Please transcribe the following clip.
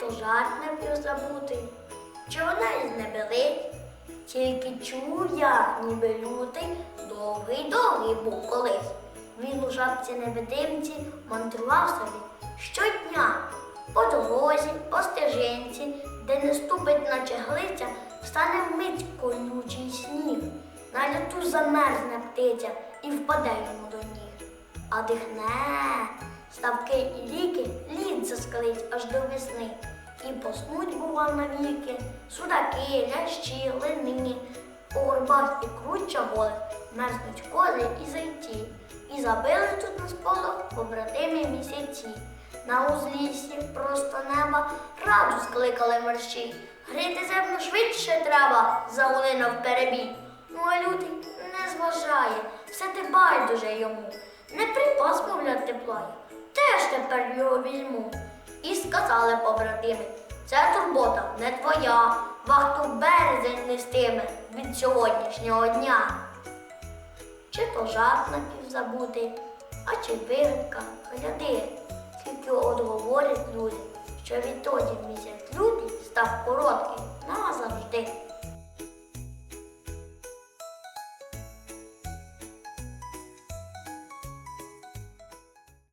то жарт напівзабутий, чи вона із небелить, тільки чув я, ніби лютий, довгий довгий був колись. Він у жабці невидимці мандрував собі щодня по дорозі, по стежинці, де не ступить, наче глиця, встане вмить колючий сніг. На люту замерзне птиця і впаде йому до ніг. А дихне, ставки і лід заскалить аж до весни. І поснуть, бува, навіки, судаки, лящі, лини, у горбах і круча голих мерзнуть кози і зайці. І забили тут на сполох побратимі місяці. На узліссі просто неба раду скликали мерщій. Грити землю швидше треба, загули навперебій. Ну а лютий не зважає, все те байдуже йому. Не припас, мовляв, тепла я, теж тепер його візьму. І сказали побратими, це турбота не твоя, вахту березень нестиме від сьогоднішнього дня. Чи то жарт напівзабутий, а чи вигадка, гляди, скільки от говорять люди, що відтоді місяць лютий став короткий,